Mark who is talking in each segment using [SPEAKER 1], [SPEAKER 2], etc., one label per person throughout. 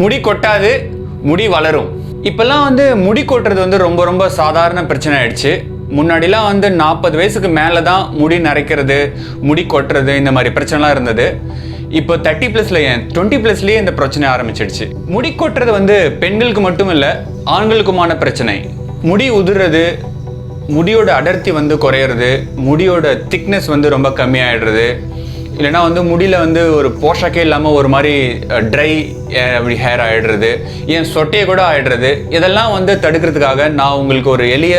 [SPEAKER 1] முடி கொட்டாது முடி வளரும். இப்போல்லாம் வந்து முடி கொட்டுறது வந்து ரொம்ப ரொம்ப சாதாரண பிரச்சனை ஆயிடுச்சு. முன்னாடிலாம் வந்து நாற்பது வயசுக்கு மேலே தான் முடி நரைக்கிறது முடி கொட்டுறது இந்த மாதிரி பிரச்சனைலாம் இருந்தது. இப்போ தேர்ட்டி ப்ளஸ்ல ஏன் டுவெண்ட்டி ப்ளஸ்லேயே இந்த பிரச்சனை ஆரம்பிச்சிடுச்சு. முடி கொட்டுறது வந்து பெண்களுக்கு மட்டும் இல்லை ஆண்களுக்குமான பிரச்சனை. முடி உதிர்றது முடியோட அடர்த்தி வந்து குறையிறது முடியோட திக்னஸ் வந்து ரொம்ப கம்மியாயிடுறது. இல்லைன்னா வந்து முடியில் வந்து ஒரு போஷாக்கே இல்லாமல் ஒரு மாதிரி ட்ரை அப்படி ஹேர் ஆகிடுறது ஏன் சொட்டையை கூட ஆயிடுறது இதெல்லாம் வந்து தடுக்கிறதுக்காக நான் உங்களுக்கு ஒரு எளிய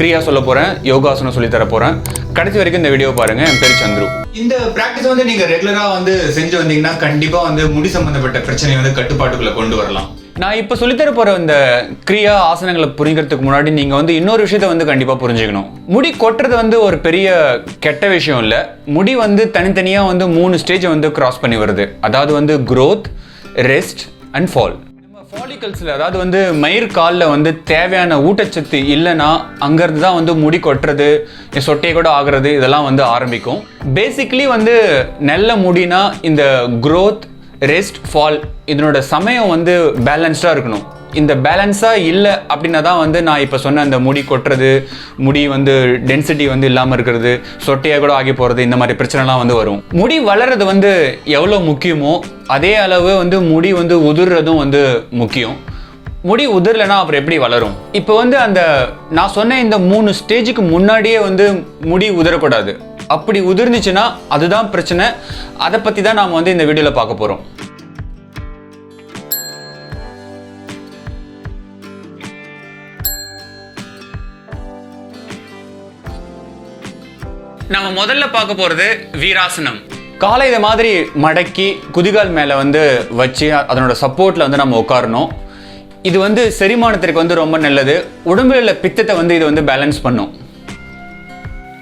[SPEAKER 1] கிரியா சொல்ல போகிறேன் யோகாசனம் சொல்லி தர போகிறேன் கடைசி வரைக்கும் இந்த வீடியோ பாருங்க என் பேர் சந்துரு. இந்த ப்ராக்டிஸ் வந்து நீங்கள் ரெகுலராக வந்து செஞ்சு வந்தீங்கன்னா கண்டிப்பாக வந்து முடி சம்மந்தப்பட்ட பிரச்சனையை வந்து கட்டுப்பாட்டுக்குள்ளே கொண்டு வரலாம். நான் இப்போ சொல்லித்தர போகிற இந்த கிரியா ஆசனங்களை புரிஞ்சுக்கிறதுக்கு முன்னாடி நீங்கள் வந்து இன்னொரு விஷயத்த வந்து கண்டிப்பாக புரிஞ்சுக்கணும். முடி கொட்டுறது வந்து ஒரு பெரிய கெட்ட விஷயம் இல்லை. முடி வந்து தனித்தனியாக வந்து மூணு ஸ்டேஜை வந்து கிராஸ் பண்ணி வருது. அதாவது வந்து க்ரோத் ரெஸ்ட் அண்ட் ஃபால் நம்ம ஃபாலிகல்ஸில் அதாவது வந்து மயிர் காலில் வந்து தேவையான ஊட்டச்சத்து இல்லைன்னா அங்கேருந்து தான் வந்து முடி கொட்டுறது சொட்டையை கூட ஆகிறது இதெல்லாம் வந்து ஆரம்பிக்கும். பேசிக்கலி வந்து நல்ல முடினா இந்த க்ரோத் ரெஸ்ட் ஃபால் இதனோட சமயம் வந்து பேலன்ஸ்டாக இருக்கணும். இந்த பேலன்ஸாக இல்லை அப்படின்னா தான் வந்து நான் இப்போ சொன்ன அந்த முடி கொட்டுறது முடி வந்து டென்சிட்டி வந்து இல்லாமல் இருக்கிறது சொட்டையாக கூட ஆகி போகிறது இந்த மாதிரி பிரச்சனைலாம் வந்து வரும். முடி வளர்றது வந்து எவ்வளோ முக்கியமோ அதே அளவு வந்து முடி வந்து உதிர்றதும் வந்து முக்கியம். முடி உதிரலைன்னா அப்புறம் எப்படி வளரும்? இப்போ வந்து அந்த நான் சொன்ன இந்த மூணு ஸ்டேஜுக்கு முன்னாடியே வந்து முடி உதிரக்கூடாது. அப்படி உதிர்ந்துச்சுன்னா அதுதான் பிரச்சனை. அதை பற்றி தான் நாம் வந்து இந்த வீடியோவில் பார்க்க போகிறோம் நம்ம முதல்ல பார்க்க போகிறது வீராசனம். காலை இதை மாதிரி மடக்கி குதிகால் மேலே வந்து வச்சு அதனோட சப்போர்ட்டில் வந்து நம்ம உட்காரணும். இது வந்து செரிமானத்திற்கு வந்து ரொம்ப நல்லது. உடம்புல உள்ள பித்தத்தை வந்து இது வந்து பேலன்ஸ் பண்ணும்.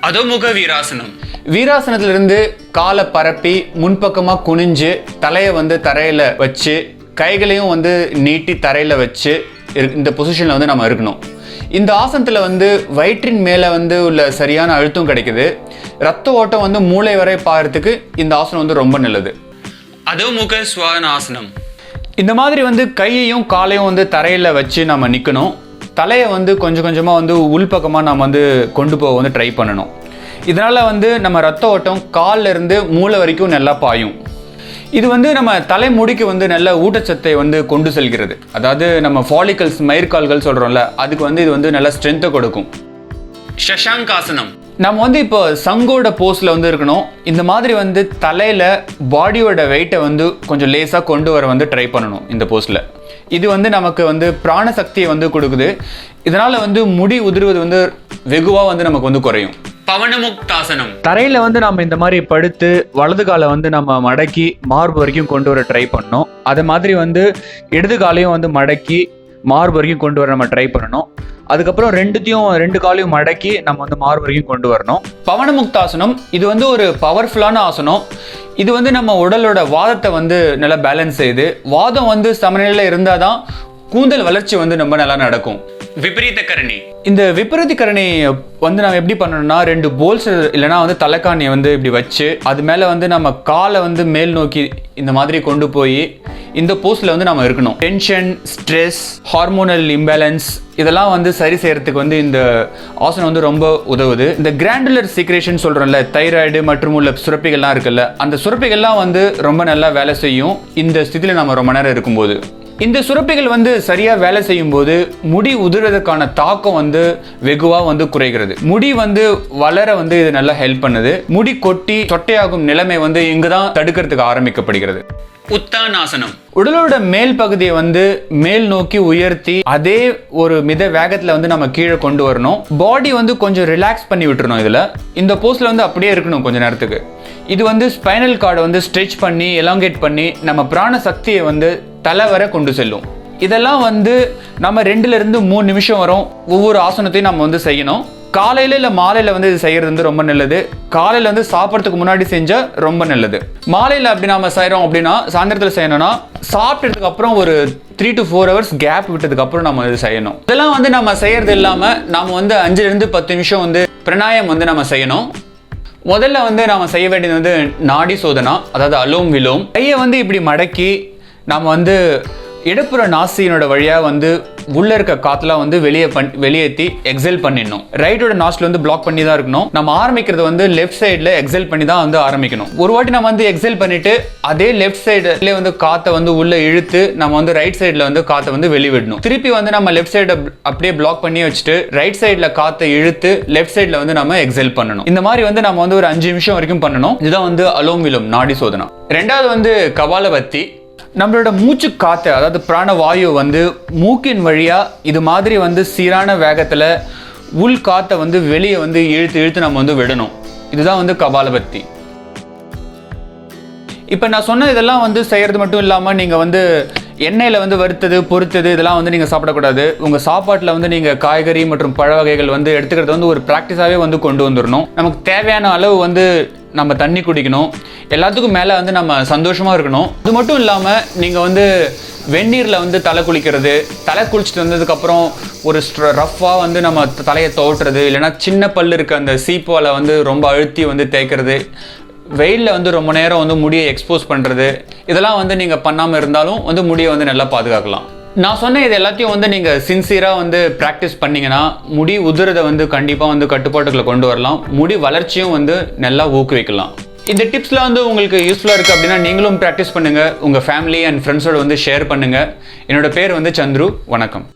[SPEAKER 1] அதோமுக வீராசனம். வீராசனத்திலிருந்து காலை பரப்பி முன்பக்கமாக குனிஞ்சு தலையை வந்து தரையில் வச்சு கைகளையும் வந்து நீட்டி தரையில் வச்சு இந்த பொசிஷனில் வந்து நம்ம இருக்கணும். இந்த ஆசனத்தில் வந்து வயிற்றின் மேலே வந்து உள்ள சரியான அழுத்தம் கிடைக்குது. ரத்த ஓட்டம் வந்து மூளை வரை பாகிறதுக்கு இந்த ஆசனம் வந்து ரொம்ப நல்லது. அதோமுக சுவான ஆசனம் இந்த மாதிரி வந்து கையையும் காலையும் வந்து தரையில் வச்சு நம்ம நிற்கணும் தலையை வந்து கொஞ்சம் கொஞ்சமாக வந்து உள்பக்கமாக நம்ம வந்து கொண்டு போக வந்து ட்ரை பண்ணணும். இதனால் வந்து நம்ம ரத்த ஓட்டம் கால்ல இருந்து மூளை வரைக்கும் நல்லா பாயும். இது வந்து நம்ம தலைமுடிக்கு வந்து நல்ல ஊட்டச்சத்தை வந்து கொண்டு செல்கிறது. அதாவது நம்ம ஃபாலிகல்ஸ் மயிர்கால்கள் சொல்கிறோம்ல அதுக்கு வந்து இது வந்து நல்ல ஸ்ட்ரென்த்தை கொடுக்கும். ஷஷாங்காசனம் நம்ம வந்து இப்போ சங்கோட போஸ்ல வந்து இருக்கணும். இந்த மாதிரி வந்து தலையில பாடியோட வெயிட்டை வந்து கொஞ்சம் லேசா கொண்டு வர வந்து ட்ரை பண்ணணும் இந்த போஸ்ல இது வந்து நமக்கு வந்து பிராண சக்தியை வந்து கொடுக்குது. இதனால வந்து முடி உதிர்வது வந்து வெகுவா வந்து நமக்கு வந்து குறையும். பவனமுக்தாசனம். தரையில வந்து நம்ம இந்த மாதிரி படுத்து வலது காலை வந்து நம்ம மடக்கி மார்பு வரைக்கும் கொண்டு வர ட்ரை பண்ணோம் அது மாதிரி வந்து இடது காலையும் வந்து மடக்கி மார்பு வரைக்கும் கொண்டு வர நம்ம ட்ரை பண்ணணும். அதுக்கப்புறம் ரெண்டுத்தையும் ரெண்டு காலையும் மடக்கி நம்ம வந்து மார்பு வரைக்கும் கொண்டு வரணும். பவனமுக்தாசனம் இது வந்து ஒரு பவர்ஃபுல்லான ஆசனம். இது வந்து நம்ம உடலோட வாதத்தை வந்து நல்லா பேலன்ஸ் செய்யுது வாதம் வந்து சமநிலையில் இருந்தால் தான் கூந்தல் வளர்ச்சி வந்து ரொம்ப நல்லா நடக்கும். விபரீத கரணி இந்த விபரீத கரணி வந்து நம்ம எப்படி பண்ணணும்னா ரெண்டு போல்ஸ் இல்லைன்னா வந்து தலைக்காணியை வந்து இப்படி வச்சு அது மேலே வந்து நம்ம காலை வந்து மேல் நோக்கி இந்த மாதிரி கொண்டு போய் இந்த போஸ்டில் வந்து நம்ம இருக்கணும். டென்ஷன் ஸ்ட்ரெஸ் ஹார்மோனல் இம்பேலன்ஸ் இதெல்லாம் வந்து சரி செய்கிறதுக்கு வந்து இந்த ஆசனம் வந்து ரொம்ப உதவுது. இந்த கிராண்டுலர் சீக்ரேஷன் சொல்கிறோம்ல தைராய்டு மற்றும் உள்ள சுரப்பிகள்லாம் இருக்குல்ல அந்த சுரப்பிகள்லாம் வந்து ரொம்ப நல்லா வேலை செய்யும். இந்த ஸ்திதியில் நம்ம ரொம்ப நேரம் இருக்கும்போது. இந்த சுரப்பிகள் வந்து சரியா வேலை செய்யும் போது முடி உதிர்றதுக்கான தாக்கம் வந்து வெகுவா வந்து குறைகிறது. முடி வந்து வளர வந்து இது நல்லா ஹெல்ப் பண்ணுது. முடி கொட்டி சொட்டையாகும் நிலைமை வந்து இங்குதான் தடுக்கிறதுக்கு ஆரம்பிக்கப்படுகிறது. உத்தானாசனம். உடலோட மேல் பகுதியை வந்து மேல் நோக்கி உயர்த்தி அதே ஒரு மித வேகத்துல வந்து நம்ம கீழே கொண்டு வரணும். பாடி வந்து கொஞ்சம் ரிலாக்ஸ் பண்ணி விட்டுறணும் இதுல. இந்த போஸ்ட்ல வந்து அப்படியே இருக்கணும் கொஞ்ச நேரத்துக்கு. இது வந்து ஸ்பைனல் கார்டை வந்து ஸ்ட்ரெச் பண்ணி எலாங்கேட் பண்ணி நம்ம பிராண சக்தியை வந்து தலை வரை கொண்டு செல்லும். இதெல்லாம் வந்து நம்ம ரெண்டுலேருந்து மூணு நிமிஷம் வரும். ஒவ்வொரு ஆசனத்தையும் நம்ம வந்து செய்யணும். காலையில் இல்லை மாலையில் வந்து இது செய்கிறது வந்து ரொம்ப நல்லது. காலையில் வந்து சாப்பிட்றதுக்கு முன்னாடி செஞ்சால் ரொம்ப நல்லது. மாலையில் அப்படி நம்ம செய்கிறோம் அப்படின்னா சாயந்தரத்தில் செய்யணும்னா சாப்பிட்டதுக்கு அப்புறம் ஒரு three to four hours gap விட்டதுக்கப்புறம் நம்ம இது செய்யணும். இதெல்லாம் வந்து நம்ம செய்கிறது இல்லாமல் நம்ம வந்து அஞ்சுலேருந்து பத்து நிமிஷம் வந்து பிரணாயம் வந்து நம்ம செய்யணும். முதல்ல வந்து நாம் செய்ய வேண்டியது வந்து நாடி சோதனா அதாவது அலோம் விலோம். கையை வந்து இப்படி மடக்கி நாம் வந்து இடப்புற நாசியினோட வழியாக வந்து உள்ளே இருக்க காற்றுலாம் வந்து வெளியே பண் வெளியேற்றி எக்ஸல் பண்ணிடணும். ரைட்டோட நாஸ்டில் வந்து பிளாக் பண்ணி தான் இருக்கணும். நம்ம ஆரம்பிக்கிறது வந்து லெஃப்ட் சைடில் எக்ஸல் பண்ணி தான் வந்து ஆரம்பிக்கணும். ஒரு வாட்டி நம்ம வந்து எக்ஸல் பண்ணிட்டு அதே லெஃப்ட் சைடில் வந்து காற்றை வந்து உள்ளே இழுத்து நம்ம வந்து ரைட் சைடில் வந்து காற்றை வந்து வெளிவிடணும். திருப்பி வந்து நம்ம லெஃப்ட் சைடை அப்படியே பிளாக் பண்ணி வச்சுட்டு ரைட் சைடில் காற்றை இழுத்து லெஃப்ட் சைடில் வந்து நம்ம எக்ஸல் பண்ணணும். இந்த மாதிரி வந்து நம்ம வந்து ஒரு அஞ்சு நிமிஷம் வரைக்கும் பண்ணணும். இதுதான் வந்து அலோம் விலோம் நாடி சோதனா. ரெண்டாவது வந்து கபாலபத்தி. நம்மளோட மூச்சு காற்று அதாவது பிராணவாயு வந்து மூக்கின் வழியாக இது மாதிரி வந்து சீரான வேகத்தில் உள் காற்றை வந்து வெளியே வந்து இழுத்து இழுத்து நம்ம வந்து விடணும். இதுதான் வந்து கபாலபத்தி இப்போ நான் சொன்ன இதெல்லாம் வந்து செய்கிறது மட்டும் இல்லாமல் நீங்கள் வந்து எண்ணெயில் வந்து வறுத்தது பொறுத்தது இதெல்லாம் வந்து நீங்கள் சாப்பிடக்கூடாது. உங்கள் சாப்பாட்டில் வந்து நீங்கள் காய்கறி மற்றும் பழ வகைகள் வந்து எடுத்துக்கிறது வந்து ஒரு ப்ராக்டிஸாகவே வந்து கொண்டு வந்துடணும் நமக்கு தேவையான அளவு வந்து நம்ம தண்ணி குடிக்கணும். எல்லாத்துக்கும் மேலே வந்து நம்ம சந்தோஷமாக இருக்கணும். அது மட்டும் இல்லாமல் நீங்கள் வந்து வெந்நீரில் வந்து தலை குளிக்கிறது தலை குளிச்சுட்டு வந்ததுக்கப்புறம் ஒரு ரஃப்பாக வந்து நம்ம தலையை தோட்டுறது இல்லைன்னா சின்ன பல்லு இருக்க அந்த சீப்பால் வந்து ரொம்ப அழுத்தி வந்து தேய்க்கிறது வெயிலில் வந்து ரொம்ப நேரம் வந்து முடியை எக்ஸ்போஸ் பண்ணுறது இதெல்லாம் வந்து நீங்கள் பண்ணாமல் இருந்தாலும் வந்து முடியை வந்து நல்லா பாதுகாக்கலாம். நான் சொன்ன இது எல்லாத்தையும் வந்து நீங்கள் சின்சியராக வந்து ப்ராக்டிஸ் பண்ணீங்கன்னா முடி உதிரதை வந்து கண்டிப்பாக வந்து கட்டுப்பாட்டுக்குள்ள கொண்டு வரலாம். முடி வளர்ச்சியும் வந்து நல்லா ஊக்குவிக்கலாம். இந்த டிப்ஸ்லாம் வந்து உங்களுக்கு யூஸ்ஃபுல்லாக இருக்குது அப்படின்னா நீங்களும் ப்ராக்டிஸ் பண்ணுங்கள் உங்கள் ஃபேமிலி அண்ட் ஃப்ரெண்ட்ஸோட வந்து ஷேர் பண்ணுங்கள் என்னோட பேர் வந்து சந்துரு. வணக்கம்.